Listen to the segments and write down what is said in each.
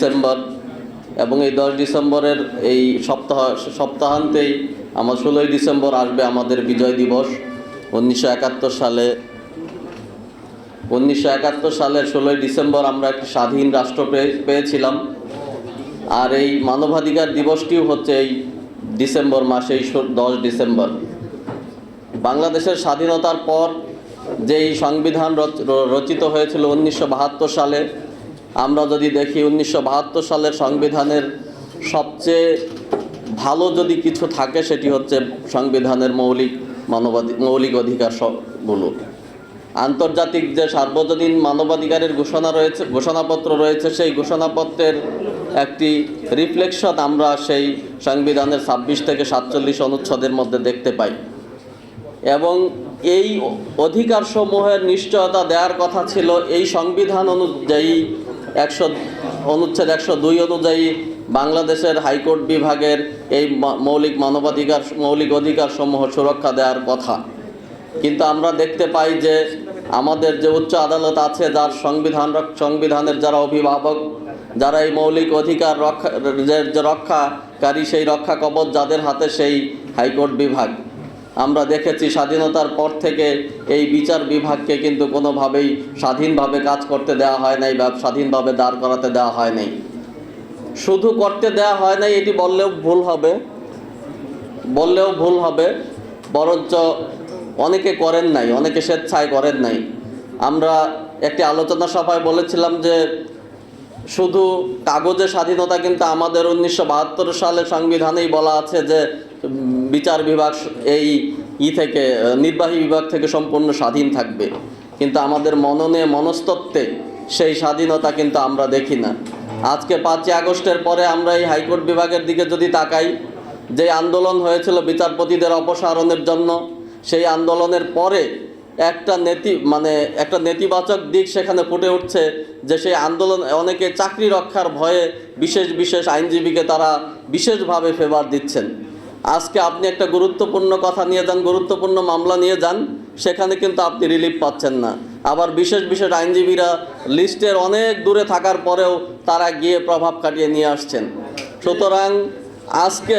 December এবং এই দশ ডিসেম্বরের এই সপ্তাহ সপ্তাহান্তেই আমার ষোলোই ডিসেম্বর আসবে আমাদের বিজয় দিবস। উনিশশো একাত্তর সালে, উনিশশো একাত্তর সালের ষোলোই ডিসেম্বর আমরা একটি স্বাধীন রাষ্ট্র পেয়ে- পেয়েছিলাম। আর এই মানবাধিকার দিবসটিও হচ্ছে এই ডিসেম্বর মাসে দশ ডিসেম্বর। বাংলাদেশের স্বাধীনতার পর যেই সংবিধান রচিত হয়েছিল উনিশশো বাহাত্তর সালে আমরা যদি দেখি উনিশশো বাহাত্তর সালের সংবিধানের সবচেয়ে ভালো যদি কিছু থাকে, সেটি হচ্ছে সংবিধানের মৌলিক মানবাধিক মৌলিক অধিকার সবগুলো। আন্তর্জাতিক যে সার্বজনীন মানবাধিকারের ঘোষণা রয়েছে, ঘোষণাপত্র রয়েছে, সেই ঘোষণাপত্রের একটি রিফ্লেকশন আমরা সেই সংবিধানের ছাব্বিশ থেকে সাতচল্লিশ অনুচ্ছেদের মধ্যে দেখতে পাই। এবং এই অধিকার সমূহের নিশ্চয়তা দেওয়ার কথা ছিল, এই সংবিধান অনুযায়ী একশো অনুচ্ছেদ একশো দুই অনুযায়ী বাংলাদেশের হাইকোর্ট বিভাগের এই মৌলিক মানবাধিকার, মৌলিক অধিকার সমূহ সুরক্ষা দেওয়ার কথা। কিন্তু আমরা দেখতে পাই যে আমাদের যে উচ্চ আদালত আছে, যার সংবিধান সংবিধানের যারা অভিভাবক, যারা এই মৌলিক অধিকার রক্ষা যে রক্ষাকারী, সেই রক্ষা কবচ যাদের হাতে সেই হাইকোর্ট বিভাগ। আমরা দেখেছি স্বাধীনতার পর থেকে এই বিচার বিভাগকে কিন্তু কোনোভাবেই স্বাধীনভাবে কাজ করতে দেওয়া হয় নাই বা স্বাধীনভাবে দাঁড় করাতে দেওয়া হয় নাই। শুধু করতে দেওয়া হয় নাই, এটি বললেও ভুল হবে, বললেও ভুল হবে, বরঞ্চ অনেকে করেন নাই, অনেকে স্বেচ্ছায় করেন নাই। আমরা একটি আলোচনা সভায় বলেছিলাম যে শুধু কাগজে স্বাধীনতা কিন্তু আমাদের উনিশশো সালের সংবিধানেই বলা আছে যে বিচার বিভাগ এই ই থেকে নির্বাহী বিভাগ থেকে সম্পূর্ণ স্বাধীন থাকবে। কিন্তু আমাদের মননে, মনস্তত্ত্বে সেই স্বাধীনতা কিন্তু আমরা দেখি না। আজকে পাঁচই আগস্টের পরে আমরা এই হাইকোর্ট বিভাগের দিকে যদি তাকাই, যে আন্দোলন হয়েছিল বিচারপতিদের অপসারণের জন্য, সেই আন্দোলনের পরে একটা নেতি মানে একটা নেতিবাচক দিক সেখানে ফুটে উঠছে যে সেই আন্দোলন, অনেকে চাকরি রক্ষার ভয়ে বিশেষ বিশেষ আইনজীবীকে তারা বিশেষভাবে ফেভার দিচ্ছেন। আজকে আপনি একটা গুরুত্বপূর্ণ কথা নিয়ে যান, গুরুত্বপূর্ণ মামলা নিয়ে যান, সেখানে কিন্তু আপনি রিলিফ পাচ্ছেন না। আবার বিশেষ বিশেষ আইনজীবীরা লিস্টের অনেক দূরে থাকার পরেও তারা গিয়ে প্রভাব কাটিয়ে নিয়ে আসছেন। সুতরাং আজকে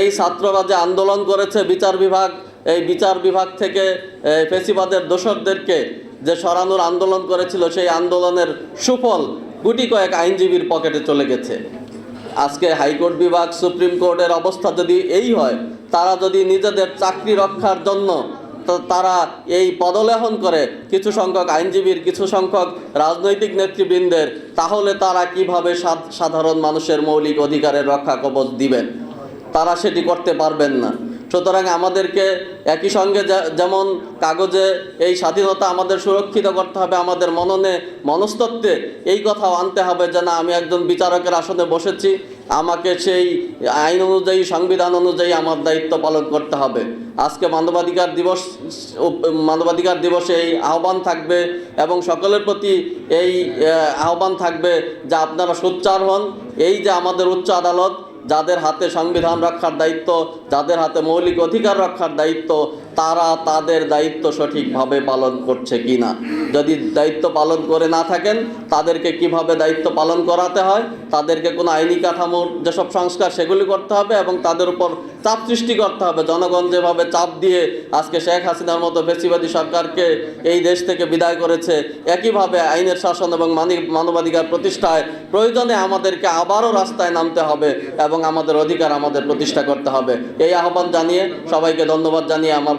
এই ছাত্ররা যে আন্দোলন করেছে, বিচার বিভাগ, এই বিচার বিভাগ থেকে ফেসিবাদের দোসরদেরকে যে সরানোর আন্দোলন করেছিল, সেই আন্দোলনের সুফল গুটি কয়েক আইনজীবীর পকেটে চলে গেছে। আজকে হাইকোর্ট বিভাগ সুপ্রিম কোর্টের অবস্থা যদি এই হয়, তারা যদি নিজেদের চাকরি রক্ষার জন্য তারা এই পদলেহন করে কিছু সংখ্যক আইনজীবীর, কিছু সংখ্যক রাজনৈতিক নেতৃবৃন্দের, তাহলে তারা কীভাবে সাধারণ মানুষের মৌলিক অধিকারের রক্ষা কবচ দিবেন? তারা সেটি করতে পারবেন না। সুতরাং আমাদেরকে একই সঙ্গে যেমন কাগজে এই স্বাধীনতা আমাদের সুরক্ষিত করতে হবে, আমাদের মননে মনস্তত্ত্বে এই কথাও আনতে হবে যে না, আমি একজন বিচারকের আসনে বসেছি, আমাকে সেই আইন অনুযায়ী, সংবিধান অনুযায়ী আমার দায়িত্ব পালন করতে হবে। আজকে মানবাধিকার দিবস, মানবাধিকার দিবসে এই আহ্বান থাকবে এবং সকলের প্রতি এই আহ্বান থাকবে যে আপনারা সোচ্চার হন, এই যে আমাদের উচ্চ আদালত যাদের হাতে সংবিধান রক্ষার দায়িত্ব যাদের হাতে মৌলিক অধিকার রক্ষার দায়িত্ব তারা তাদের দায়িত্ব সঠিকভাবে পালন করছে কি না। যদি দায়িত্ব পালন করে না থাকেন, তাদেরকে কীভাবে দায়িত্ব পালন করাতে হয়? তাদেরকে কোনো আইনি কাঠামোর যেসব সংস্কার সেগুলি করতে হবে এবং তাদের উপর চাপ সৃষ্টি করতে হবে। জনগণ যেভাবে চাপ দিয়ে আজকে শেখ হাসিনার মতো ফেসিবাদী সরকারকে এই দেশ থেকে বিদায় করেছে, একইভাবে আইনের শাসন এবং মানি- মানবাধিকার প্রতিষ্ঠায় প্রয়োজনে আমাদেরকে আবারও রাস্তায় নামতে হবে এবং আমাদের অধিকার আমাদের প্রতিষ্ঠা করতে হবে। এই আহ্বান জানিয়ে সবাইকে ধন্যবাদ জানিয়ে আমার